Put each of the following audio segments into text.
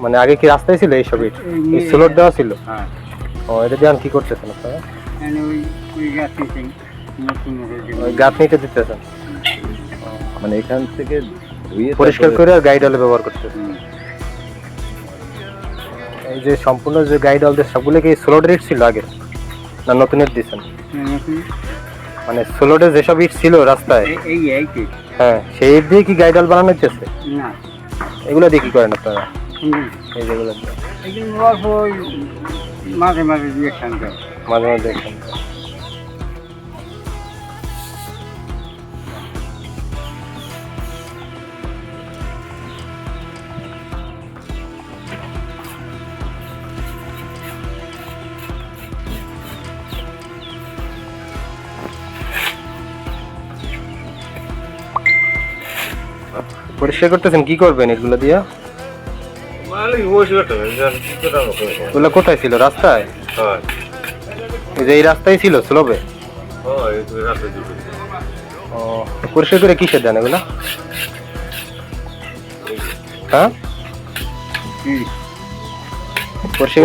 মানে আগে কি রাস্তায় ছিল এইসব ইট নিয়ে- দেওয়া ছিল? হ্যাঁ। ও এটা দিয়ে কি করতেছেন আপনারা? মানে ওই ওই গাছ থেকে নতুন ওই গাঁথনিটা দিতেছেন? মানে এখান থেকে ধুয়ে পরিষ্কার করে আর গাইড ব্যবহার করতেছেন? এই যে সম্পূর্ণ যে গাইড অয়েল সবগুলো কি সোলোডের ইট ছিল আগে? না নতুন ইট দিচ্ছেন নতুন মানে সোলোডে যেসব ইট ছিল রাস্তায়? এই- এই এইটি হ্যাঁ সেই ইট দিয়ে কি গাইড বানানো হচ্ছে না। এগুলো দিয়ে কি করেন আপনারা। এই যেগুলো। মাঝে মাঝে দিয়ে মাঝে মাঝে পরিষ্কার করতেছেন কি করবেন এগুলো দিয়ে? হবে এগুলো কোথায় ছিল? রাস্তায়? হয়। এই যে এই রাস্তায় ছিল স্লোবে? হয় ও পরিষ্কার করে কিসে দেন এগুলো? হ্যাঁ? পরিষ্কার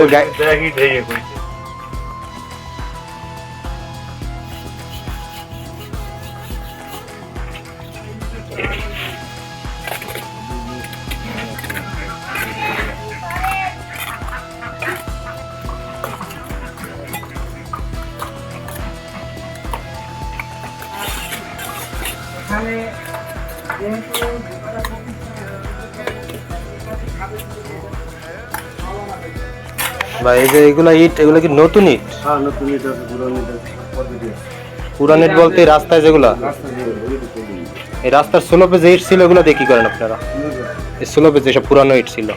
এখানে যেহেতু বা এই যে এগুলো ইট এগুলো কি নতুন ইট? হ্যাঁ নতুন পুরানো আছে ইট বলতে রাস্তায় যেগুলো? এই রাস্তার স্লোপে যে ইট ছিল এগুলো দিয়ে কি করেন আপনারা? এই স্লোপে যেসব পুরানো ইট ছিল।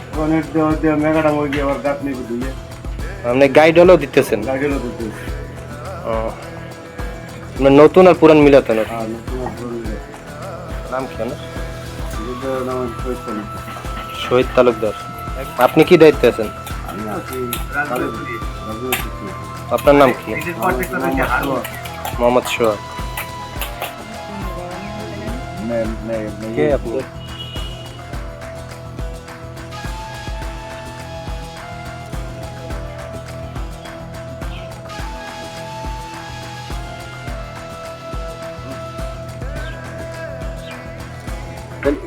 আপনি গাইড হলেও দিতেছেন। ও। মানে নতুন আর পুরান মিলাতে নাম কি না যেটা নাম হচ্ছে না শহীদ তালুকদার। আপনি কি দায়িত্বে আছেন? আপনার নাম কি? মোহাম্মদ সোহাগ কে আপনি?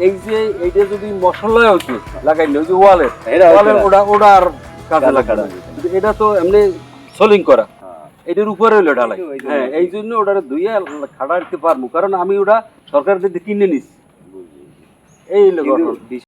এই যে এইটা যদি মশলা হতো লাগাইলে ওই যে ওয়ালের এটা ওয়ালের ওটা ওটা আর কাজে লাগানো এটা তো এমনি সোলিং করা। এটার উপরে হইল ঢালাই। হ্যাঁ এই জন্য ওটা ধুইয়া খাটা রাখতে পারব। কারণ আমি ওটা সরকার থেকে কিনে নিচ্ছি এই ঘটনা।